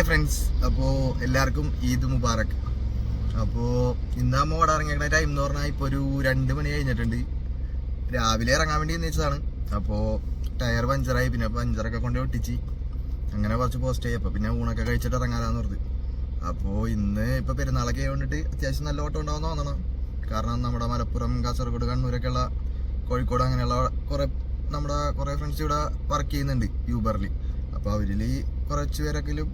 Hi friends അപ്പോൾ എല്ലാവർക്കും ഈദ് മുബാറക്. അപ്പോൾ ഇന്ന് അവിടെ ഇറങ്ങിയ ടൈം എന്ന് പറഞ്ഞാൽ ഇപ്പോൾ ഒരു രണ്ട് മണി കഴിഞ്ഞിട്ടുണ്ട്. രാവിലെ ഇറങ്ങാൻ വേണ്ടി നിന്നതാണ് അപ്പോൾ ടയർ പഞ്ചറായി. പിന്നെ പഞ്ചറൊക്കെ കൊണ്ട് ഒട്ടിച്ച് അങ്ങനെ കുറച്ച് പോസ്റ്റ് ആയി അപ്പോൾ പിന്നെ ഊണൊക്കെ കഴിച്ചിട്ട് ഇറങ്ങാനാന്ന് പറഞ്ഞത്. അപ്പോൾ ഇന്ന് ഇപ്പോൾ പെരുന്നാളൊക്കെ കൊണ്ടിട്ട് അത്യാവശ്യം നല്ല ഓട്ടം ഉണ്ടാവും തോന്നണം. കാരണം നമ്മുടെ മലപ്പുറം കാസർഗോഡ് കണ്ണൂരൊക്കെയുള്ള കോഴിക്കോട് അങ്ങനെയുള്ള കുറേ നമ്മുടെ കുറേ ഫ്രണ്ട്സ് ഇവിടെ വർക്ക് ചെയ്യുന്നുണ്ട് യൂബറിൽ അപ്പോൾ അവരിൽ കുറച്ച് പേരൊക്കെയും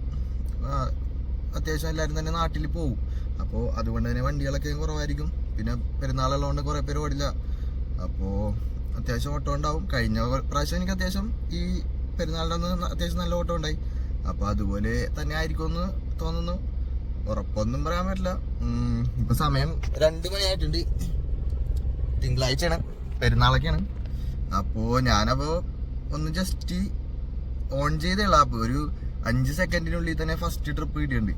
അത്യാവശ്യം എല്ലാവരും തന്നെ നാട്ടിൽ പോകും അപ്പോൾ അതുകൊണ്ട് തന്നെ വണ്ടികളൊക്കെ കുറവായിരിക്കും. പിന്നെ പെരുന്നാളുള്ളതുകൊണ്ട് കുറേ പേര് ഓടില്ല. അപ്പോൾ അത്യാവശ്യം ഓട്ടം ഉണ്ടാവും. കഴിഞ്ഞ പ്രാവശ്യം എനിക്ക് അത്യാവശ്യം ഈ പെരുന്നാളിന്റെ അന്ന് അത്യാവശ്യം നല്ല ഓട്ടം ഉണ്ടായി. അപ്പോൾ അതുപോലെ തന്നെ ആയിരിക്കും എന്ന് തോന്നുന്നു. ഉറപ്പൊന്നും പറയാൻ പറ്റില്ല. ഇപ്പം സമയം രണ്ട് മണിയായിട്ടുണ്ട്. തിങ്കളാഴ്ചയാണ്. പെരുന്നാളൊക്കെയാണ്. അപ്പോൾ ഞാനപ്പോൾ ഒന്ന് ജസ്റ്റ് ഓൺ ചെയ്തേ ഉള്ളൂ. അപ്പോൾ ഒരു അഞ്ച് സെക്കൻഡിനുള്ളിൽ തന്നെ ഫസ്റ്റ് ട്രിപ്പ് കിട്ടിയിട്ടുണ്ട്.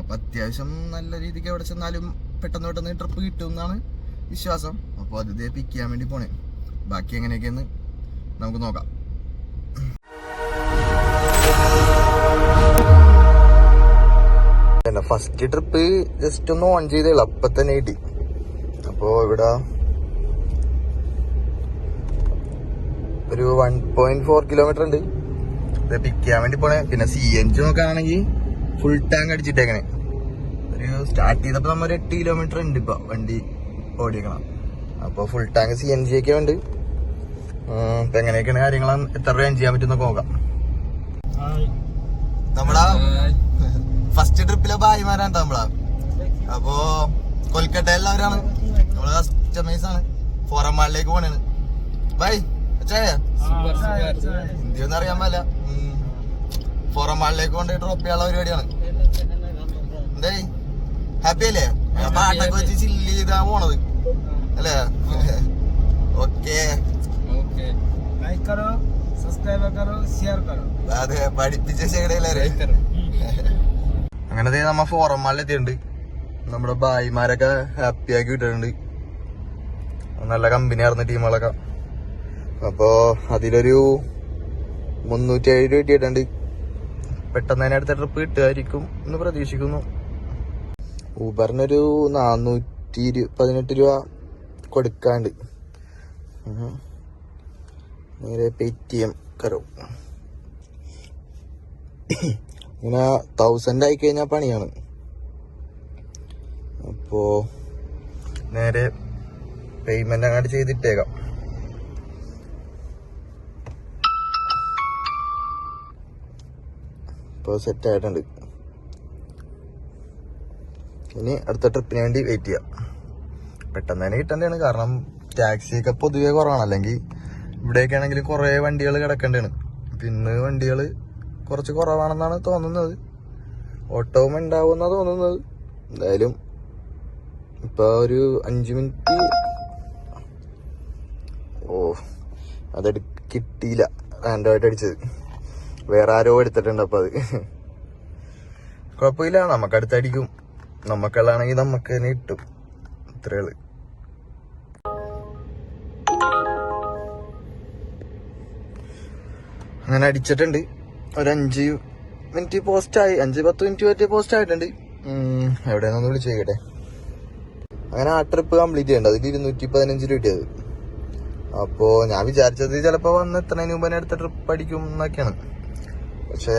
അപ്പൊ അത്യാവശ്യം നല്ല രീതിക്ക് എവിടെ ചെന്നാലും പെട്ടെന്ന് പെട്ടെന്ന് ട്രിപ്പ് കിട്ടും എന്നാണ് വിശ്വാസം. അപ്പോൾ അത് ഇതേ പിക്ക് ചെയ്യാൻ വേണ്ടി പോണേ. ബാക്കി എങ്ങനെയൊക്കെയെന്ന് നമുക്ക് നോക്കാം. ഫസ്റ്റ് ട്രിപ്പ് ജസ്റ്റ് ഒന്ന് ഓൺ ചെയ്തേ ഉള്ളു അപ്പൊ തന്നെ കിട്ടി. അപ്പോ ഇവിടെ ഒരു വൺ പോയിന്റ് ഫോർ കിലോമീറ്റർ ഉണ്ട്. ഇത് പിക്ക് ചെയ്യാൻ വേണ്ടി പോണേ. പിന്നെ സി എൻ ജി നോക്കുകയാണെങ്കിൽ ഫുൾ ടാങ്ക് അടിച്ചിട്ടേക്കണേ. ഒരു സ്റ്റാർട്ട് ചെയ്തപ്പോ നമ്മൾ ഒരു എട്ട് കിലോമീറ്റർ ഉണ്ട് ഇപ്പൊ വണ്ടി ഓടിക്കണം അപ്പൊ full tank C N G ഒക്കെ ഉണ്ട്. ഇപ്പൊ എങ്ങനെയൊക്കെയാണ് കാര്യങ്ങൾ എത്ര രൂപ ചെയ്യാൻ പറ്റുന്ന നോക്കാം. നമ്മളാ ഫസ്റ്റ് ട്രിപ്പിലെ ഭായിമാരാണ് നമ്മളാ. അപ്പോ കൊൽക്കട്ട എല്ലാവരാണ്. നമ്മളെ കസ്റ്റമേഴ്സ് ആണ്. ഫോറം മാളിലേക്ക് പോണേണ്. ബൈ അച്ചായ? ഇന്ത്യ ഒന്നും അറിയാൻ പാടില്ല. പുറം മാളിലേക്ക് കൊണ്ട് ഡ്രോപ്പ് ചെയ്യാനുള്ള പരിപാടിയാണ്. എന്തേ? ഹാപ്പി അല്ലേ? പാട്ടൊക്കെ വെച്ച് ചില്ല് ചെയ്താ പോണത്. അല്ലേ? ഓക്കെ അതെ പഠിപ്പിച്ച അങ്ങനെ നമ്മ ഫോറം മാളിലെത്തിയിട്ടുണ്ട് നമ്മുടെ ഭായിമാരൊക്കെ ഹാപ്പി ആക്കി വിട്ടിട്ടുണ്ട്. നല്ല കമ്പനി ആയിരുന്നു ടീമുകളൊക്കെ അപ്പോ അതിലൊരു മുന്നൂറ്റി ഏഴ് രൂപ കിട്ടിയിട്ടുണ്ട്. പെട്ടെന്ന് തന്നെ അടുത്ത ട്രിപ്പ് കിട്ടുമായിരിക്കും എന്ന് പ്രതീക്ഷിക്കുന്നു. ഊബറിനൊരു നാനൂറ്റി ഇരു- പതിനെട്ട് രൂപ കൊടുക്കാണ്ട്. നേരെ പേ ടി എം കരോ ഇങ്ങനെ തൗസൻഡ് ആയി കഴിഞ്ഞാൽ പണിയാണ്. അപ്പോ നേരെ പേയ്മെന്റ് അങ്ങോട്ട് ചെയ്തിട്ടേക്കാം. ഇപ്പോൾ സെറ്റ് ആയിട്ടുണ്ട്. ഇനി അടുത്ത ട്രിപ്പിന് വേണ്ടി വെയിറ്റ് ചെയ്യാം. പെട്ടെന്ന് തന്നെ കിട്ടേണ്ടതാണ്. കാരണം ടാക്സി ഒക്കെ പൊതുവെ കുറവാണ്. അല്ലെങ്കിൽ ഇവിടെയൊക്കെ ആണെങ്കിൽ കുറേ വണ്ടികൾ കിടക്കേണ്ടതാണ്. പിന്നെ വണ്ടികൾ കുറച്ച് കുറവാണെന്നാണ് തോന്നുന്നത്. ഓട്ടവും ഉണ്ടാവുമെന്നാണ് തോന്നുന്നത്. എന്തായാലും ഇപ്പൊ ഒരു അഞ്ച് മിനിറ്റ് ഓ അതെടു കിട്ടിയില്ല. റാൻഡമായിട്ട് അടിച്ചത്. വേറെ ആരോ എടുത്തിട്ടുണ്ട് അപ്പൊ അത്. കുഴപ്പമില്ല നമുക്ക് അടുത്തടിക്കും. നമുക്കുള്ളതാണെങ്കിൽ നമുക്ക് തന്നെ കിട്ടും. ഇത്രേ ഉള്ളു. അങ്ങനെ അടിച്ചിട്ടുണ്ട്. ഒരു അഞ്ച് മിനിറ്റ് പോസ്റ്റ് ആയി. അഞ്ച് പത്ത് മിനിറ്റ് പറ്റിയ പോസ്റ്റ് ആയിട്ടുണ്ട്. എവിടെ എവിടെയാണെന്ന് വിളിച്ചു ചോദിക്കട്ടെ അങ്ങനെ ആ ട്രിപ്പ് കംപ്ലീറ്റ് ചെയ്യണ്ട അതിൽ ഇരുന്നൂറ്റി പതിനഞ്ച് രൂപ കിട്ടിയത്. അപ്പോ ഞാൻ വിചാരിച്ചത് ചിലപ്പോ വന്ന് എത്രയും മുമ്പ് അടുത്ത ട്രിപ്പ് അടിക്കും എന്നൊക്കെയാണ്. പക്ഷെ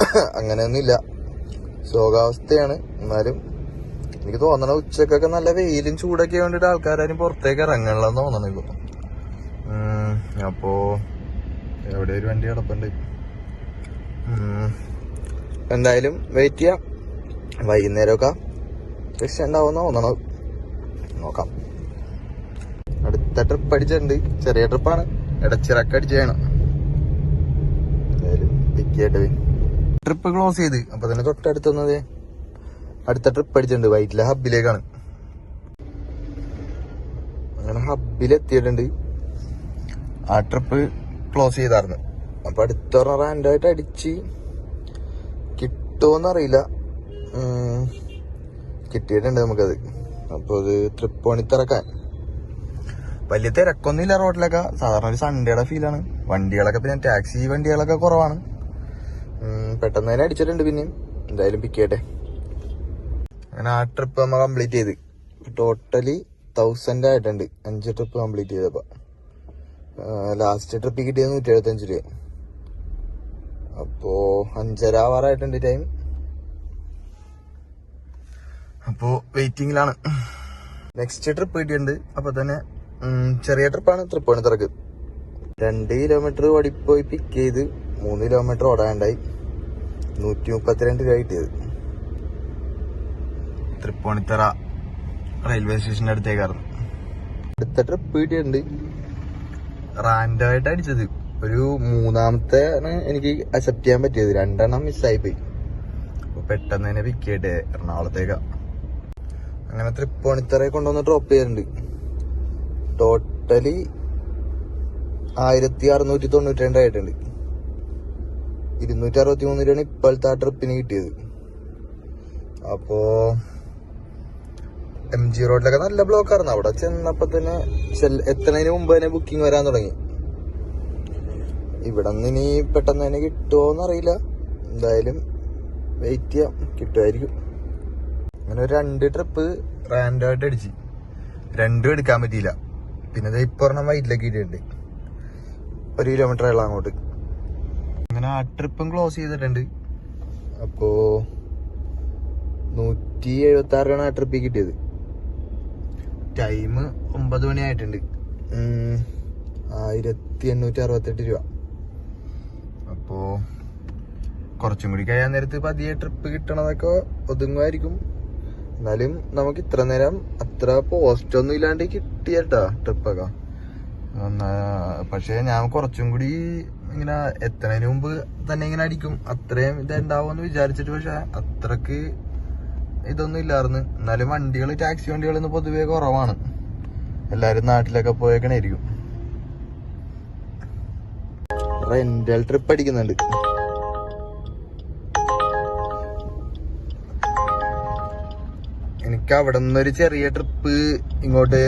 അങ്ങനെയൊന്നുമില്ല. ശോകാവസ്ഥയാണ്. എന്നാലും എനിക്ക് തോന്നണ ഉച്ചക്കൊക്കെ നല്ല വെയിലും ചൂടൊക്കെ വേണ്ടിട്ട് ആൾക്കാരും പുറത്തേക്ക് ഇറങ്ങണില്ലെന്ന് തോന്നണ ഇപ്പൊ. അപ്പോ എവിടെ ഒരു വണ്ടി കിടപ്പുണ്ട്. എന്തായാലും വെയിറ്റ് ചെയ്യാം. വൈകുന്നേരമൊക്കെ രക്ഷ ഉണ്ടാവുന്ന തോന്നണം നോക്കാം. അടുത്ത ട്രിപ്പ് അടിച്ചിട്ടുണ്ട്. ചെറിയ ട്രിപ്പാണ് ഇടച്ചിറക്ക് ചെയ്യട്ടെ ട്രിപ്പ് ക്ലോസ് ചെയ്ത്. അപ്പൊ തന്നെ തൊട്ടടുത്ത് വന്നത് അടുത്ത ട്രിപ്പ് അടിച്ചിട്ടുണ്ട്. വൈറ്റിലെ ഹബിലേക്കാണ് അങ്ങനെ ഹബിലെത്തിയിട്ടുണ്ട് ആ ട്രിപ്പ് ക്ലോസ് ചെയ്തായിരുന്നു. അപ്പൊ അടുത്ത റാൻഡായിട്ട് അടിച്ച് കിട്ടുമോന്നറിയില്ല കിട്ടിയിട്ടുണ്ട് നമുക്കത്. അപ്പൊ അത് തൃപ്പൂണിത്തിറക്കാൻ വലിയ തിരക്കൊന്നുമില്ല റോഡിലൊക്കെ സാധാരണ ഒരു സൺഡേയുടെ ഫീലാണ് വണ്ടികളൊക്കെ പിന്നെ ടാക്സി വണ്ടികളൊക്കെ കുറവാണ്. പെട്ടെന്ന് തന്നെ അടിച്ചിട്ടുണ്ട് പിന്നെയും. എന്തായാലും പിക്ക് ചെയ്യട്ടെ. അങ്ങനെ ആ ട്രിപ്പ് നമ്മ കംപ്ലീറ്റ് ചെയ്ത്. ടോട്ടലി തൗസൻഡ് ആയിട്ടുണ്ട്. അഞ്ച് ട്രിപ്പ് കംപ്ലീറ്റ് ചെയ്തപ്പോ. ലാസ്റ്റ് ട്രിപ്പ് കിട്ടിയത് നൂറ്റി എഴുപത്തഞ്ച് രൂപ. അപ്പോ അഞ്ചര ആവാറായിട്ടുണ്ട് ടൈം അപ്പോ വെയിറ്റിംഗിലാണ് നെക്സ്റ്റ് ട്രിപ്പ് കിട്ടിയിട്ടുണ്ട്. അപ്പൊ തന്നെ ചെറിയ ട്രിപ്പാണ് തൃപ്പൂണി തിറക്ക് രണ്ട് കിലോമീറ്റർ ഓടിപ്പോയി പിക്ക് ചെയ്ത്. മൂന്ന് കിലോമീറ്റർ ഓടാണ്ടായി. നൂറ്റി മുപ്പത്തിരണ്ട് രൂപ കിട്ടിയത്. തൃപ്പൂണിത്തറ റെയിൽവേ സ്റ്റേഷന്റെ അടുത്തേക്കായിരുന്നു. അടുത്ത ട്രിപ്പ് കിട്ടിയിട്ടുണ്ട്. റാൻഡമായിട്ട് അടിച്ചത്. ഒരു മൂന്നാമത്തെ എനിക്ക് അക്സെപ്റ്റ് ചെയ്യാൻ പറ്റിയത്. രണ്ടെണ്ണം മിസ്സായി പോയി അപ്പൊ പെട്ടെന്ന് തന്നെ പിക്ക് ചെയ്യട്ടെ എറണാകുളത്തേക്കാ. അങ്ങനെ തൃപ്പൂണിത്തറയെ കൊണ്ടുവന്ന് ഡ്രോപ്പ് ചെയ്യാറുണ്ട് ടോട്ടലി ആയിരത്തി അറുന്നൂറ്റി തൊണ്ണൂറ്റി രണ്ടായിട്ടുണ്ട് ഇരുന്നൂറ്റി അറുപത്തി മൂന്ന് രൂപയാണ് ഇപ്പോഴത്തെ ആ ട്രിപ്പിന് കിട്ടിയത്. അപ്പോ എം ജി റോഡിലൊക്കെ നല്ല ബ്ലോക്ക് ആയിരുന്നു. അവിടെ ചെന്നപ്പോ തന്നെ എത്തണതിന് മുമ്പ് തന്നെ ബുക്കിംഗ് വരാൻ തുടങ്ങി. ഇവിടെ നിന്ന് ഇനി പെട്ടെന്ന് തന്നെ കിട്ടുമോന്ന് അറിയില്ല. എന്തായാലും വെയിറ്റ് ചെയ്യാം. കിട്ടുമായിരിക്കും. അങ്ങനെ ഒരു രണ്ട് ട്രിപ്പ് റാൻഡോ ആയിട്ട് അടിച്ച്. രണ്ടും എടുക്കാൻ പറ്റിയില്ല. പിന്നെ ഇപ്പൊ ഒരെണ്ണം വൈറ്റിലേക്ക് ഇട്ടിട്ടുണ്ട്. ഒരു കിലോമീറ്റർ ആയുള്ള അങ്ങോട്ട്. അങ്ങനെ ആ ട്രിപ്പും ക്ലോസ് ചെയ്തിട്ടുണ്ട്. അപ്പോ നൂറ്റി എഴുപത്തി ആറാണ് ആ ട്രിപ്പിൽ കിട്ടിയത്. ടൈം ഒമ്പത് മണി ആയിട്ടുണ്ട്. ആയിരത്തി എണ്ണൂറ്റി അറുപത്തെട്ട് രൂപ. അപ്പോ കുറച്ചും കൂടി കഴിയാൻ നേരത്ത് പതിയെ ട്രിപ്പ് കിട്ടണതൊക്കെ ഒതുങ്ങുമായിരിക്കും. എന്നാലും നമുക്ക് ഇത്ര നേരം അത്ര പോസ്റ്റ് ഒന്നും ഇല്ലാണ്ട് കിട്ടിയട്ടാ ട്രിപ്പൊക്കെ പക്ഷേ ഞാൻ കുറച്ചും കൂടി ഇങ്ങനെ എത്തണതിന് മുമ്പ് തന്നെ ഇങ്ങനെ അടിക്കും. അത്രയും ഇതുണ്ടാവുമെന്ന് വിചാരിച്ചിട്ട് പക്ഷെ അത്രയ്ക്ക് ഇതൊന്നും ഇല്ലായിരുന്നു. എന്നാലും വണ്ടികൾ ടാക്സി വണ്ടികൾ ഇന്ന് പൊതുവെ കുറവാണ്. എല്ലാരും നാട്ടിലൊക്കെ പോയേക്കണായിരിക്കും റെന്റൽ ട്രിപ്പ് അടിക്കുന്നുണ്ട്. എനിക്ക് അവിടെ നിന്നൊരു ചെറിയ ട്രിപ്പ് ഇങ്ങോട്ട്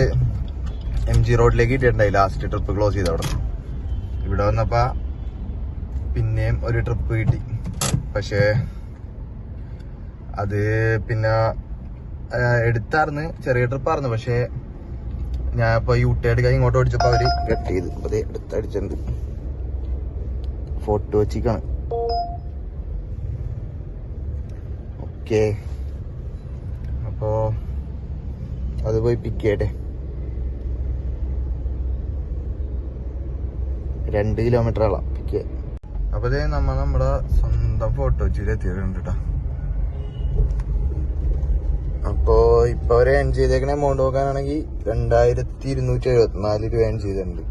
എം ജി റോഡിലേക്ക് കിട്ടിയിട്ടുണ്ടായി. ലാസ്റ്റ് ട്രിപ്പ് ക്ലോസ് ചെയ്ത് അവിടെ ഇവിടെ വന്നപ്പോ പിന്നെയും ഒരു ട്രിപ്പ് കിട്ടി. പക്ഷേ അത് പിന്നെ എടുത്തായിരുന്നു ചെറിയ ട്രിപ്പായിരുന്നു പക്ഷേ ഞാൻ ഇപ്പൊ യൂട്ടി എടുക്കാൻ ഇങ്ങോട്ട് ഓടിച്ചപ്പോ അവർ കട്ട് ചെയ്ത്. അതെ എടുത്തടിച്ചത് ഫോട്ടോ വെച്ചിക്കാണ്. ഓക്കെ. അപ്പോ അത് പോയി പിക്ക് ചെയ്യട്ടെ. രണ്ട് പിക്ക് അപ്പൊ ദേ നമ്മ നമ്മുടെ സ്വന്തം ഫോട്ടോ വെച്ചിട്ട് എത്തിയിട്ടുണ്ട് കേട്ടോ അപ്പോ ഇപ്പൊ അവരെ ഏൺ ചെയ്തേക്കണ എമൗണ്ട് നോക്കാനാണെങ്കിൽ രണ്ടായിരത്തി ഇരുന്നൂറ്റി എഴുപത്തിനാല് രൂപ ഏൺ ചെയ്തിട്ടുണ്ട്.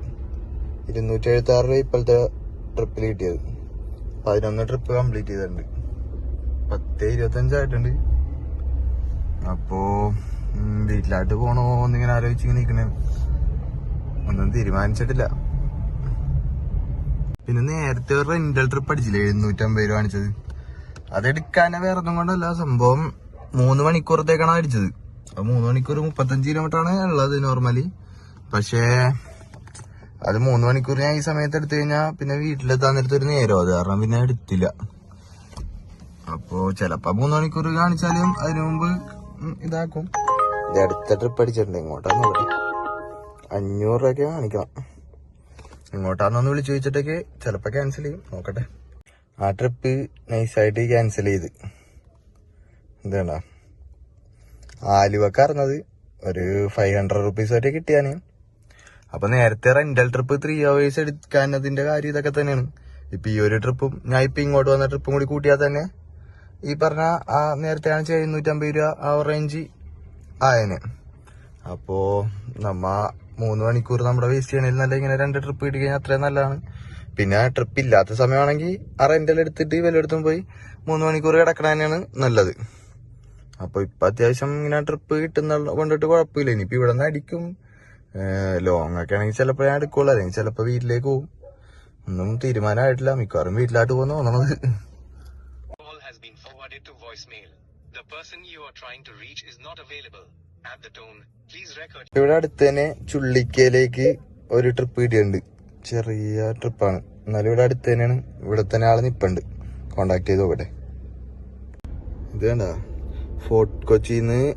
ഇരുന്നൂറ്റി എഴുപത്തി ആറ് രൂപ ഇപ്പോഴത്തെ ട്രിപ്പിൽ കിട്ടിയത്. പതിനൊന്ന് ട്രിപ്പ് കംപ്ലീറ്റ് ചെയ്തിട്ടുണ്ട്. പത്ത് ഇരുപത്തഞ്ചായിട്ടുണ്ട്. അപ്പോ വീട്ടിലായിട്ട് പോണോ എന്നിങ്ങനെ ആലോചിച്ചിങ്ങനെ നിൽക്കണേ ഒന്നും തീരുമാനിച്ചിട്ടില്ല. പിന്നെ നേരത്തെ ഒരു റെന്റൽ ട്രിപ്പ് അടിച്ചില്ലേ? എഴുന്നൂറ്റമ്പത് രൂപ കാണിച്ചത്. അതെടുക്കാനെ വേറെ ഒന്നും കൊണ്ടല്ല. സംഭവം മൂന്ന് മണിക്കൂറത്തേക്കാണ് അടിച്ചത്. അപ്പൊ മൂന്ന് മണിക്കൂർ മുപ്പത്തഞ്ച് കിലോമീറ്റർ ആണ് ഉള്ളത് നോർമലി പക്ഷേ അത് മൂന്ന് മണിക്കൂർ ഞാൻ ഈ സമയത്ത് എടുത്തു കഴിഞ്ഞാൽ പിന്നെ വീട്ടിലെത്താൻ നേരത്തെ ഒരു നേരം അത് കാരണം പിന്നെ എടുത്തില്ല. അപ്പോ ചെലപ്പോ മൂന്ന് മണിക്കൂർ കാണിച്ചാലും അതിനു മുമ്പ് ഇതാക്കും. ഇത് അടുത്ത ട്രിപ്പ് അടിച്ചിട്ടുണ്ട്. ഇങ്ങോട്ടാന്ന് അഞ്ഞൂറ് രൂപയ്ക്ക് കാണിക്കണം. ഇങ്ങോട്ടാന്നൊന്ന് വിളിച്ചു ചോദിച്ചിട്ടൊക്കെ ചിലപ്പോ ക്യാൻസൽ ചെയ്യും. നോക്കട്ടെ. ആ ട്രിപ്പ് നൈസായിട്ട് ക്യാൻസൽ ചെയ്ത്. എന്താണ് ആലുവക്കാർന്നത് ഒരു ഫൈവ് ഹൺഡ്രഡ് റുപ്പീസ് വരെ കിട്ടിയാണ്. അപ്പൊ നേരത്തെ റെന്റൽ ട്രിപ്പ് ത്രീ അവേഴ്സ് എടുക്കാനതിന്റെ കാര്യം ഇതൊക്കെ തന്നെയാണ്. ഇപ്പൊ ഈ ഒരു ട്രിപ്പും ഞാൻ ഇപ്പൊ ഇങ്ങോട്ട് വന്ന ട്രിപ്പും കൂടി കൂട്ടിയാൽ തന്നെ ഈ പറഞ്ഞ ആ നേരത്തെ കാണിച്ച എഴുന്നൂറ്റമ്പത് രൂപ ആ റേഞ്ച് ആയനെ. അപ്പോ നമ്മ മൂന്ന് മണിക്കൂർ നമ്മുടെ വേസ്റ്റ് ചെയ്യണേൽ നല്ല ഇങ്ങനെ രണ്ട് ട്രിപ്പ് കിട്ടി കഴിഞ്ഞാൽ അത്രയും നല്ലതാണ്. പിന്നെ ട്രിപ്പ് ഇല്ലാത്ത സമയമാണെങ്കിൽ ആ റെന്റൽ എടുത്തിട്ട് വല്ലയിടത്തും പോയി മൂന്ന് മണിക്കൂർ കിടക്കണ തന്നെയാണ് നല്ലത്. അപ്പൊ ഇപ്പൊ അത്യാവശ്യം ഇങ്ങനെ ട്രിപ്പ് കിട്ടുന്ന കൊണ്ടിട്ട് കുഴപ്പമില്ല. ഇനിയിപ്പോ ഇവിടെ നിന്ന് അടിക്കും. ലോങ് ഒക്കെ ആണെങ്കിൽ ചിലപ്പോ ഞാൻ എടുക്കുള്ളൂ. അല്ലെങ്കിൽ ചിലപ്പോ വീട്ടിലേക്ക് പോകും ഒന്നും തീരുമാനമായിട്ടില്ല. മിക്കവാറും വീട്ടിലായിട്ട് പോകുന്ന തോന്നണത്. The person you are trying to reach is not available. ഇവിടെ അടുത്ത് തന്നെ ചുള്ളിക്കയിലേക്ക് ഒരു ട്രിപ്പ് കിട്ടിയിട്ടുണ്ട്. ചെറിയ ട്രിപ്പാണ് എന്നാലും ഇവിടെ അടുത്ത് തന്നെയാണ്. ഇവിടെ തന്നെ ആൾ നിപ്പുണ്ട്. കോണ്ടാക്ട് ചെയ്ത് നോക്കട്ടെ. ഇത് വേണ്ട ഫോർട്ട് കൊച്ചിന്ന്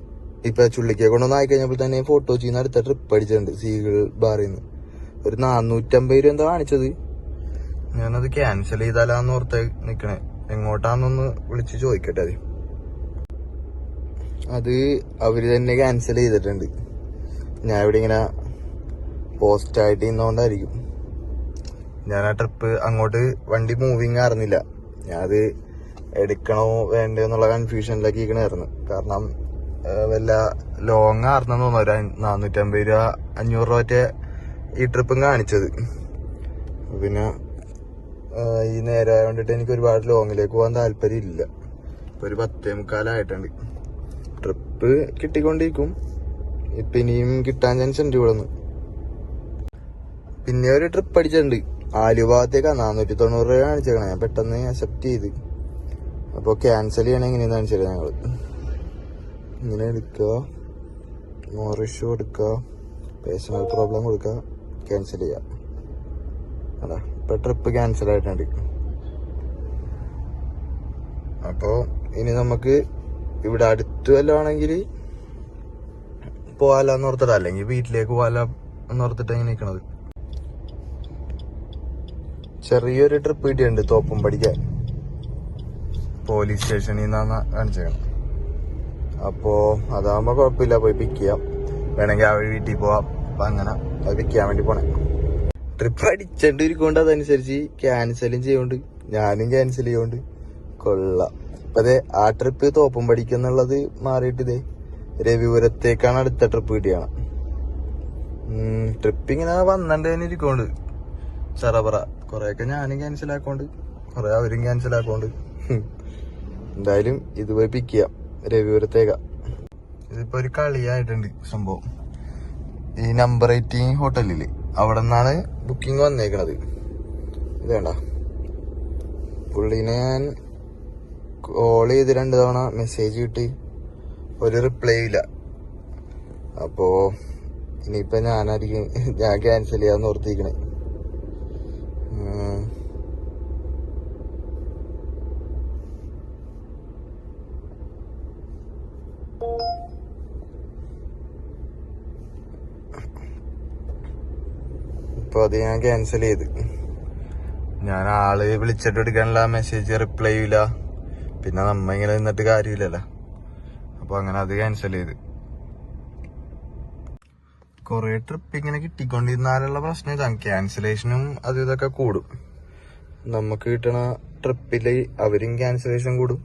ഇപ്പൊ ചുള്ളിക്കെ കൊണ്ടൊന്ന് ആയി കഴിഞ്ഞപ്പോൾ തന്നെ ഫോർട്ട് കൊച്ചിന്ന് അടുത്ത ട്രിപ്പ് അടിച്ചിട്ടുണ്ട്. സീകൾ ബാറിൽ നിന്ന് ഒരു നാനൂറ്റമ്പത് രൂപ എന്താ കാണിച്ചത്? ഞാനത് ക്യാൻസൽ ചെയ്താലാന്ന് ഓർത്ത് നിക്കണേ. എങ്ങോട്ടാന്നൊന്ന് വിളിച്ച് ചോദിക്കട്ടെ അത്. അത് അവർ തന്നെ ക്യാൻസൽ ചെയ്തിട്ടുണ്ട്. ഞാൻ ഇവിടെ ഇങ്ങനെ പോസ്റ്റ് ആയിട്ട് ഇന്നുകൊണ്ടായിരിക്കും ഞാൻ ആ ട്രിപ്പ് അങ്ങോട്ട് വണ്ടി മൂവിങ് ആയിരുന്നില്ല. ഞാൻ അത് എടുക്കണോ വേണ്ടോ എന്നുള്ള കൺഫ്യൂഷനിലേക്ക് ഇരിക്കണായിരുന്നു കാരണം വല്ല ലോങ് ആർന്നെന്ന് തോന്നുന്നു. ഒരു നാനൂറ്റമ്പത് രൂപ അഞ്ഞൂറ് രൂപ മറ്റേ ഈ ട്രിപ്പും കാണിച്ചത്. പിന്നെ ഈ നേരെ കൊണ്ടിട്ട് എനിക്ക് ഒരുപാട് ലോങ്ങിലേക്ക് പോകാൻ താല്പര്യം ഇല്ല ഇപ്പൊ ഒരു പത്തേ മുക്കാലായിട്ടുണ്ട്. ട്രിപ്പ് കിട്ടിക്കൊണ്ടിരിക്കും. ഇപ്പൊ ഇനിയും കിട്ടാൻ ചാൻസ് ഉണ്ട് ഇവിടെ നിന്ന് പിന്നെ ഒരു ട്രിപ്പ് അടിച്ചിട്ടുണ്ട് ആലു ഭാഗത്തേക്കാ നാനൂറ്റി തൊണ്ണൂറ് രൂപ കാണിച്ചേക്കണം. ഞാൻ പെട്ടെന്ന് അക്സെപ്റ്റ് ചെയ്ത്. അപ്പോൾ ക്യാൻസൽ ചെയ്യണ എങ്ങനെയാന്ന് കാണിച്ചത് ഞങ്ങൾ ഇങ്ങനെ എടുക്കുക. മോറിഷു എടുക്കുക പേഴ്സണൽ പ്രോബ്ലം കൊടുക്കുക. ക്യാൻസൽ ചെയ്യുക അതാ ഇപ്പൊ ട്രിപ്പ് ക്യാൻസൽ ആയിട്ടുണ്ട്. അപ്പോൾ ഇനി നമുക്ക് ഇവിടെ അടുത്ത് വല്ലതാണെങ്കിൽ പോവാലെന്ന് ഓർത്തിട്ട് അല്ലെങ്കിൽ വീട്ടിലേക്ക് പോവാല എന്ന് ഓർത്തിട്ട് എങ്ങനെ നിൽക്കണത് ചെറിയൊരു ട്രിപ്പ് കിട്ടിയുണ്ട് തോപ്പും പഠിക്കാൻ പോലീസ് സ്റ്റേഷനിൽ നിന്നാണ് കാണിച്ചേക്കണം അപ്പോ അതാകുമ്പോ കുഴപ്പമില്ല പോയി പിക്ക് ചെയ്യാം. വേണമെങ്കിൽ ആ വഴി വീട്ടിൽ പോവാം. അപ്പൊ അങ്ങനെ അത് പിക്ക് ചെയ്യാൻ വേണ്ടി പോണേ. ട്രിപ്പ് അടിച്ചോണ്ട് അതനുസരിച്ച്. ക്യാൻസലും ചെയ്യുന്നുണ്ട് ഞാനും ക്യാൻസൽ ചെയ്യുന്നുണ്ട് കൊള്ളാം. അതെ ആ ട്രിപ്പ് തോപ്പം പഠിക്കുന്നുള്ളത് മാറിയിട്ട് ഇതേ രവിപുരത്തേക്കാണ് അടുത്ത ട്രിപ്പ് കിട്ടിയാണ്. ട്രിപ്പ് ഇങ്ങനെ വന്നിട്ട് ഇരിക്കോണ്ട്. ചറപറ. കൊറേയൊക്കെ ഞാനും ക്യാൻസൽ ആക്കോണ്ട്. കൊറേ അവരും ക്യാൻസൽ ആക്കോണ്ട്. എന്തായാലും ഇതുപോലെ പോയി പിക്ക് ചെയ്യാം. രവിപുരത്തേക്ക. ഇതിപ്പോ ഒരു കളിയായിട്ടുണ്ട് സംഭവം. ഈ നമ്പർ എയ്റ്റീൻ ഹോട്ടലിൽ അവിടെ നിന്നാണ് ബുക്കിംഗ് വന്നേക്കണത്. ഇത് വേണ്ട പുള്ളിനെ ഞാൻ കോൾ ചെയ്ത് രണ്ട് തവണ മെസ്സേജ് കിട്ടി. ഒരു റിപ്ലൈ ഇല്ല. അപ്പോ ഇനിയിപ്പോ ഞാനായിരിക്കും ഞാൻ ക്യാൻസൽ ചെയ്യാന്ന് ഓർത്തിരിക്കണേ. ഇപ്പൊ അത് ഞാൻ ക്യാൻസൽ ചെയ്ത്. ഞാൻ ആൾ വിളിച്ചിട്ട് എടുക്കാനുള്ള മെസ്സേജ് റിപ്ലൈ ഇല്ല. പിന്നെ നമ്മ ഇങ്ങനെ നിന്നിട്ട് കാര്യമില്ലല്ലോ. അപ്പൊ അങ്ങനെ അത് ക്യാൻസൽ ചെയ്ത്. കൊറേ ട്രിപ്പ് ഇങ്ങനെ കിട്ടിക്കൊണ്ടിരുന്നാലുള്ള പ്രശ്നം ഇതാണ്. ക്യാൻസലേഷനും അത് ഇതൊക്കെ കൂടും. നമുക്ക് കിട്ടണ ട്രിപ്പിൽ അവരും ക്യാൻസലേഷൻ കൂടും.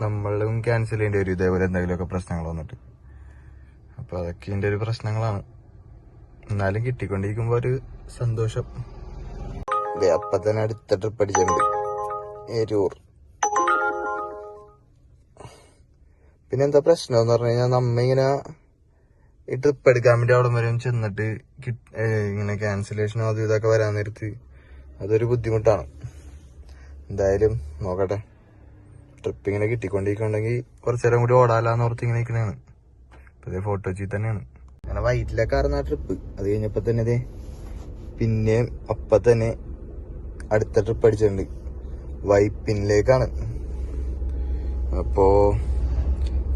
നമ്മളും ക്യാൻസൽ ചെയ്യേണ്ടി വരും. ഇതേപോലെ എന്തെങ്കിലുമൊക്കെ പ്രശ്നങ്ങൾ വന്നിട്ട്. അപ്പൊ അതൊക്കെ ഇതിന്റെ ഒരു പ്രശ്നങ്ങളാണ്. എന്നാലും കിട്ടിക്കൊണ്ടിരിക്കുമ്പോ ഒരു സന്തോഷം. അപ്പൊ തന്നെ അടുത്ത ട്രിപ്പ് അടിച്ചിട്ടുണ്ട്. ഏരൂർ. പിന്നെന്താ പ്രശ്നം എന്ന് പറഞ്ഞു കഴിഞ്ഞാൽ നമ്മ ഇങ്ങനെ ഈ ട്രിപ്പ് എടുക്കാൻ വേണ്ടി അവിടെ വരെ ചെന്നിട്ട് ഇങ്ങനെ ക്യാൻസലേഷനോ അത് ഇതൊക്കെ വരാൻ നേരത്ത് അതൊരു ബുദ്ധിമുട്ടാണ്. എന്തായാലും നോക്കട്ടെ. ട്രിപ്പ് ഇങ്ങനെ കിട്ടിക്കൊണ്ടിരിക്കുന്നുണ്ടെങ്കിൽ കുറച്ചു നേരം കൂടി ഓടാലാന്ന് ഓർത്ത് ഇങ്ങനെ ഇതേ ഫോട്ടോ ചെയ്ത് തന്നെയാണ്. അങ്ങനെ ആ ട്രിപ്പ് അത് കഴിഞ്ഞപ്പോ തന്നെ ഇതേ പിന്നെ അപ്പൊ തന്നെ അടുത്ത ട്രിപ്പ് അടിച്ചിട്ടുണ്ട്. വൈപ്പിനിലേക്കാണ്. അപ്പോ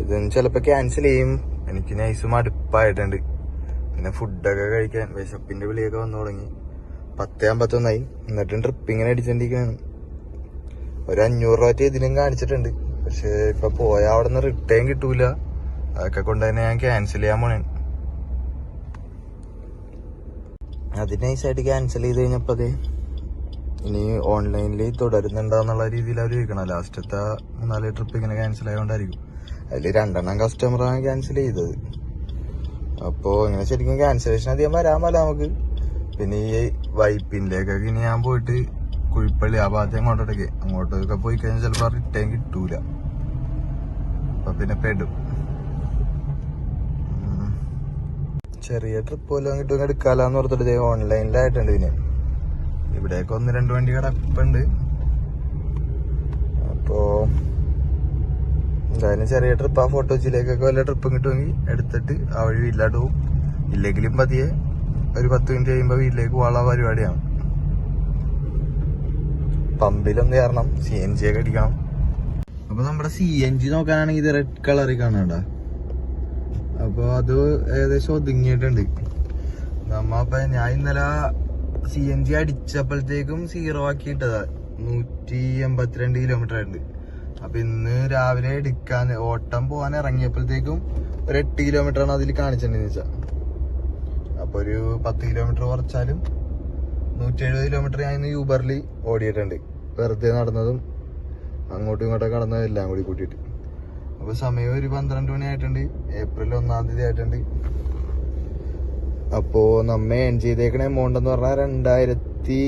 ഇത് ചിലപ്പോ ക്യാൻസൽ ചെയ്യും. എനിക്ക് നൈസും മടുപ്പായിട്ടുണ്ട് പിന്നെ ഫുഡൊക്കെ കഴിക്കാൻ വിശപ്പിന്റെ വിളിയൊക്കെ വന്നു തുടങ്ങി. പത്തേ അമ്പത്തൊന്നായി. എന്നിട്ടും ട്രിപ്പ് ഇങ്ങനെ അടിച്ചോണ്ടിരിക്കുകയാണ്. ഒരു അഞ്ഞൂറ് രൂപ ഇതിലും കാണിച്ചിട്ടുണ്ട്. പക്ഷെ ഇപ്പൊ പോയ അവിടെ നിന്ന് റിട്ടേൺ കിട്ടൂല. അതൊക്കെ കൊണ്ട് തന്നെ ഞാൻ ക്യാൻസൽ ചെയ്യാൻ പോണേ. അത് നൈസായിട്ട് ക്യാൻസൽ ചെയ്ത് കഴിഞ്ഞപ്പോ അതെ ഇനി ഓൺലൈനിൽ തുടരുന്നുണ്ടോ എന്നുള്ള രീതിയിൽ അവർ ചോദിക്കണം. ലാസ്റ്റത്തെ മൂന്നാൽ ട്രിപ്പ് ഇങ്ങനെ ക്യാൻസൽ ആയതുകൊണ്ടായിരിക്കും അതിൽ രണ്ടെണ്ണം കസ്റ്റമറാണ് ക്യാൻസൽ ചെയ്തത്. അപ്പോ ഇങ്ങനെ ശരിക്കും ക്യാൻസലേഷൻ അധികം വരാൻ നമുക്ക്. പിന്നെ ഈ വൈപ്പിന്റെയൊക്കെ ഇനി ഞാൻ പോയിട്ട് കുഴിപ്പള്ളി ആ ഭാഗത്ത് അങ്ങോട്ടൊക്കെ അങ്ങോട്ടൊക്കെ പോയി കഴിഞ്ഞാൽ ചിലപ്പോൾ റിട്ടേൺ കിട്ടൂല. അപ്പൊ പിന്നെ പെടും. ചെറിയ ട്രിപ്പ് പോലും കിട്ടും എടുക്കാലാന്ന് ഓർത്തിട്ട് ഓൺലൈനിലായിട്ടുണ്ട് പിന്നെ ഇവിടെയൊക്കെ ഒന്ന് രണ്ട് വണ്ടി കിടപ്പുണ്ട്. അപ്പോ എന്തായാലും ചെറിയ ട്രിപ്പ് ആ ഫോട്ടോ വെച്ചിലേക്കൊക്കെ വല്ല ട്രിപ്പും കിട്ടുമെങ്കിൽ എടുത്തിട്ട് ആ വഴി വീട്ടിലോട്ട് പോകും ഇല്ലെങ്കിലും പതിയെ ഒരു പത്ത് മിനിറ്റ് കഴിയുമ്പോൾ വീട്ടിലേക്ക് പോകാനുള്ള പരിപാടിയാണ്. പമ്പിലൊന്ന് കയറണം സി എൻ ജി ഒക്കെ അടിക്കണം. അപ്പൊ നമ്മുടെ സി എൻ ജി നോക്കാനാണെങ്കിൽ ഇത് റെഡ് കളറിൽ കാണണ്ട അപ്പൊ അത് ഏകദേശം ഒതുങ്ങിയിട്ടുണ്ട്. നമ്മ ഞാൻ ഇന്നലെ സി എൻ ജി അടിച്ചപ്പോഴത്തേക്കും സീറോ ആക്കിയിട്ടതാ നൂറ്റി എൺപത്തിരണ്ട് കിലോമീറ്റർ ആയിട്ടുണ്ട്. അപ്പൊ ഇന്ന് രാവിലെ എടുക്കാൻ ഓട്ടം പോകാൻ ഇറങ്ങിയപ്പോഴത്തേക്കും ഒരു എട്ട് കിലോമീറ്റർ ആണ് അതിൽ കാണിച്ചിട്ടുണ്ടെന്ന് വെച്ചാൽ അപ്പൊ ഒരു പത്ത് കിലോമീറ്റർ കുറച്ചാലും നൂറ്റി എഴുപത് കിലോമീറ്റർ ഞാൻ ഇന്ന് യൂബറിൽ ഓടിയിട്ടുണ്ട്. വെറുതെ നടന്നതും അങ്ങോട്ടും ഇങ്ങോട്ടും കടന്നതും എല്ലാം കൂടി കൂട്ടിയിട്ട്. അപ്പൊ സമയം ഒരു പന്ത്രണ്ട് മണി ആയിട്ടുണ്ട്. ഏപ്രിൽ ഒന്നാം തീയതി ആയിട്ടുണ്ട്. അപ്പോ നമ്മ ഏൺ ചെയ്തേക്കണ എമൗണ്ട് എന്ന് പറഞ്ഞാൽ രണ്ടായിരത്തി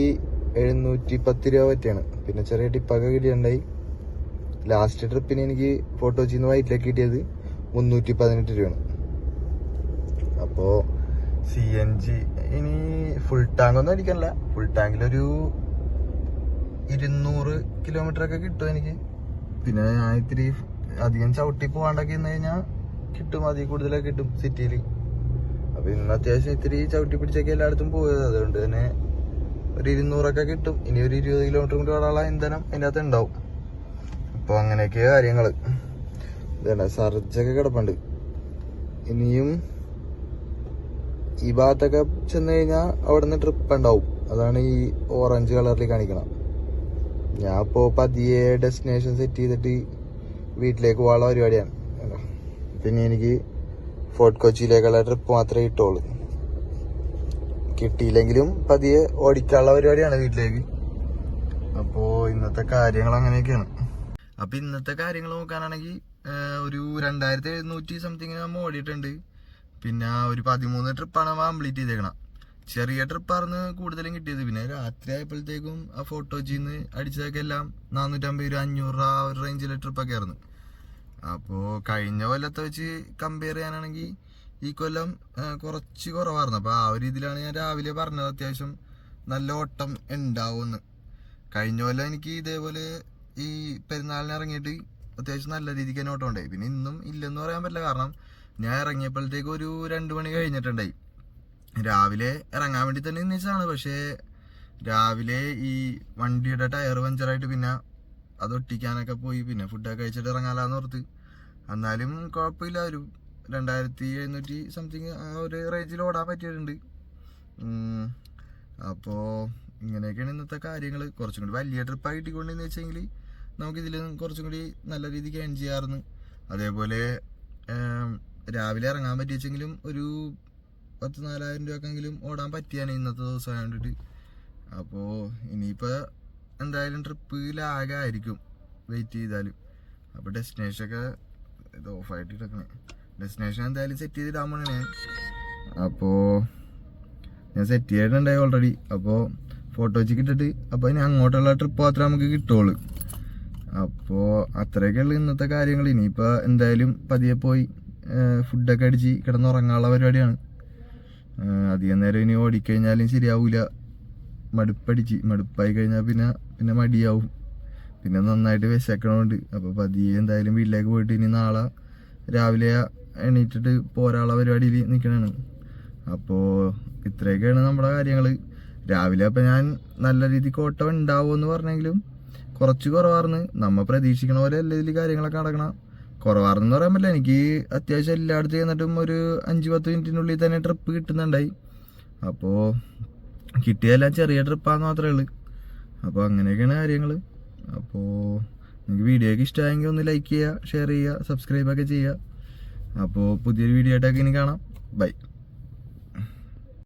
എഴുന്നൂറ്റി പത്ത് രൂപ പറ്റിയാണ്. പിന്നെ ചെറിയ ടിപ്പൊക്കെ കിട്ടിയിട്ടുണ്ടായി. ലാസ്റ്റ് ട്രിപ്പിന് എനിക്ക് ഫോട്ടോച്ചിന്ന് വൈറ്റിലേക്ക് കിട്ടിയത് മുന്നൂറ്റി പതിനെട്ട് രൂപയാണ്. അപ്പോൾ സി എൻ ജി ഇനി ഫുൾ ടാങ്ക് ഒന്നും അടിക്കണില്ല ഫുൾ ടാങ്കിലൊരു ഇരുന്നൂറ് കിലോമീറ്റർ ഒക്കെ കിട്ടും എനിക്ക്. പിന്നെ ഞാൻ ഇത്തിരി അധികം ചവിട്ടി പോകാണ്ടൊക്കെ ഇന്ന് കഴിഞ്ഞാൽ കിട്ടും അതിൽ കൂടുതലൊക്കെ കിട്ടും സിറ്റിയിൽ അപ്പൊ ഇന്ന് അത്യാവശ്യം ഇത്തിരി ചവിട്ടി പിടിച്ചൊക്കെ എല്ലായിടത്തും പോയത്. അതുകൊണ്ട് തന്നെ ഒരു ഇരുന്നൂറൊക്കെ കിട്ടും. ഇനി ഒരു ഇരുപത് കിലോമീറ്റർ കൂടി ഓടാനുള്ള ഇന്ധനം അതിന്റെ അകത്ത് ഉണ്ടാവും. അപ്പൊ അങ്ങനെയൊക്കെ കാര്യങ്ങൾ. ഇതേണ്ട സർജൊക്കെ കിടപ്പുണ്ട്. ഇനിയും ഈ ഭാഗത്തൊക്കെ ചെന്ന് കഴിഞ്ഞാൽ അവിടെ നിന്ന് ട്രിപ്പ് ഉണ്ടാവും. അതാണ് ഈ ഓറഞ്ച് കളറിൽ കാണിക്കണം. ഞാൻ ഇപ്പോൾ പതിയെ ഡെസ്റ്റിനേഷൻ സെറ്റ് ചെയ്തിട്ട് വീട്ടിലേക്ക് പോകാനുള്ള പരിപാടിയാണ്? പിന്നെ എനിക്ക് ഫോർട്ട് കൊച്ചിയിലേക്കുള്ള ട്രിപ്പ് മാത്രമേ കിട്ടുള്ളൂ. കിട്ടിയില്ലെങ്കിലും പതിയെ ഓടിക്കാനുള്ള പരിപാടിയാണ് വീട്ടിലേക്ക്. അപ്പോ ഇന്നത്തെ കാര്യങ്ങൾ അങ്ങനെയൊക്കെയാണ് അപ്പൊ ഇന്നത്തെ കാര്യങ്ങൾ നോക്കാനാണെങ്കിൽ ഒരു രണ്ടായിരത്തി എഴുന്നൂറ്റി സംതിങ് നമ്മൾ ഓടിയിട്ടുണ്ട്. പിന്നെ ഒരു പതിമൂന്ന് ട്രിപ്പാണ് നമ്മൾ കംപ്ലീറ്റ് ചെയ്തേക്കണം. ചെറിയ ട്രിപ്പായിരുന്നു കൂടുതലും കിട്ടിയത്. പിന്നെ രാത്രി ആയപ്പോഴത്തേക്കും ആ ഫോട്ടോ ചെയ്യുന്ന അടിച്ചതൊക്കെ എല്ലാം നാനൂറ്റമ്പത് രൂപ അഞ്ഞൂറ് രൂപ ആ ഒരു റേഞ്ചിലെ ട്രിപ്പൊക്കെ ആയിരുന്നു. അപ്പോൾ കഴിഞ്ഞ കൊല്ലത്തെ വെച്ച് കമ്പയർ ചെയ്യാനാണെങ്കിൽ ഈ കൊല്ലം കുറച്ച് കുറവായിരുന്നു. അപ്പോൾ ആ ഒരു ഇതിലാണ് ഞാൻ രാവിലെ പറഞ്ഞത് അത്യാവശ്യം നല്ല ഓട്ടം ഉണ്ടാവുമെന്ന്. കഴിഞ്ഞ കൊല്ലം എനിക്ക് ഇതേപോലെ ഈ പെരുന്നാളിന് ഇറങ്ങിയിട്ട് അത്യാവശ്യം നല്ല രീതിക്ക് തന്നെ ഓട്ടം ഉണ്ടായി പിന്നെ ഇന്നും ഇല്ലെന്ന് പറയാൻ പറ്റില്ല. കാരണം ഞാൻ ഇറങ്ങിയപ്പോഴത്തേക്ക് ഒരു രണ്ട് മണി കഴിഞ്ഞിട്ടുണ്ടായി. രാവിലെ ഇറങ്ങാൻ വേണ്ടി തന്നെ നിന്നിച്ചാണ് പക്ഷേ രാവിലെ ഈ വണ്ടിയുടെ ടയർ പഞ്ചറായിട്ട് പിന്നെ അത് ഒട്ടിക്കാനൊക്കെ പോയി. പിന്നെ ഫുഡൊക്കെ കഴിച്ചിട്ട് ഇറങ്ങാലാന്ന് ഓർത്ത്. എന്നാലും കുഴപ്പമില്ല. ഒരു രണ്ടായിരത്തി എഴുന്നൂറ്റി സംതിങ് ആ ഒരു റേഞ്ചിൽ ഓടാൻ പറ്റിയിട്ടുണ്ട്. അപ്പോൾ അപ്പോ ഇങ്ങനെയൊക്കെയാണ് ഇന്നത്തെ കാര്യങ്ങൾ കുറച്ചും കൂടി വലിയ ട്രിപ്പായി കിട്ടിക്കൊണ്ടെന്ന് വെച്ചെങ്കിൽ നമുക്ക് ഇതിൽ കുറച്ചും കൂടി നല്ല രീതിക്ക് എൻജോയ് ചെയ്യാമായിരുന്നു അതേപോലെ രാവിലെ ഇറങ്ങാൻ പറ്റിയെങ്കിലും ഒരു പത്ത് നാലായിരം രൂപക്കെങ്കിലും ഓടാൻ പറ്റിയാണ് ഇന്നത്തെ ദിവസം വേണ്ടിയിട്ട് അപ്പോൾ ഇനിയിപ്പോൾ എന്തായാലും ട്രിപ്പ് ലാഗായിരിക്കും വെയിറ്റ് ചെയ്താലും. അപ്പോൾ ഡെസ്റ്റിനേഷനൊക്കെ ഇത് ഓഫായിട്ട് കിടക്കണേ. ഡെസ്റ്റിനേഷൻ എന്തായാലും സെറ്റ് ചെയ്തിടാൻ പോണേ അപ്പോൾ ഞാൻ സെറ്റ് ചെയ്തിട്ടുണ്ടായി ഓൾറെഡി അപ്പോൾ ഫോട്ടോ വെച്ച് കിട്ടിട്ട് അപ്പോൾ ഇനി അങ്ങോട്ടുള്ള ട്രിപ്പ് മാത്രമേ നമുക്ക് കിട്ടുള്ളൂ. അപ്പോൾ അത്രയൊക്കെയുള്ള ഇന്നത്തെ കാര്യങ്ങൾ. ഇനിയിപ്പോൾ എന്തായാലും പതിയെ പോയി ഫുഡൊക്കെ അടിച്ച് കിടന്നുറങ്ങാനുള്ള പരിപാടിയാണ്. അധികം നേരം ഇനി ഓടിക്കഴിഞ്ഞാലും ശരിയാവൂല. മടുപ്പടിച്ച് മടുപ്പായി കഴിഞ്ഞാൽ പിന്നെ പിന്നെ മടിയാവും. പിന്നെ നന്നായിട്ട് വിശക്കണമുണ്ട് അപ്പോൾ പതിയെ എന്തായാലും വീട്ടിലേക്ക് പോയിട്ട് ഇനി നാളെ രാവിലെ എണീറ്റിട്ട് പോരാള പരിപാടിയിൽ നിൽക്കണാണ്. അപ്പോൾ ഇത്രയൊക്കെയാണ് നമ്മുടെ കാര്യങ്ങൾ രാവിലെ അപ്പം ഞാൻ നല്ല രീതിക്ക് ഓട്ടം ഉണ്ടാവുമെന്ന് പറഞ്ഞെങ്കിലും കുറച്ച് കുറവാർന്ന്. നമ്മ പ്രതീക്ഷിക്കണ പോലെ അല്ല ഇതിൽ കാര്യങ്ങളൊക്കെ നടക്കണം. കുറവാർന്നെന്ന് പറയാൻ പറ്റില്ല. എനിക്ക് അത്യാവശ്യം എല്ലായിടത്തും ചെന്നിട്ടും ഒരു അഞ്ച് പത്ത് മിനിറ്റിനുള്ളിൽ തന്നെ ട്രിപ്പ് കിട്ടുന്നുണ്ടായി. അപ്പോൾ കിട്ടിയതെല്ലാം ചെറിയ ട്രിപ്പാന്ന് മാത്രമേ ഉള്ളൂ. അപ്പോൾ അങ്ങനെയൊക്കെയാണ് കാര്യങ്ങൾ അപ്പോൾ നിങ്ങൾക്ക് വീഡിയോയ്ക്ക് ഇഷ്ടമായെങ്കിൽ ഒന്ന് ലൈക്ക് ചെയ്യുക ഷെയർ ചെയ്യുക സബ്സ്ക്രൈബ് ഒക്കെ ചെയ്യുക. അപ്പോൾ പുതിയൊരു വീഡിയോ ആയിട്ടൊക്കെ ഇനി കാണാം. ബൈ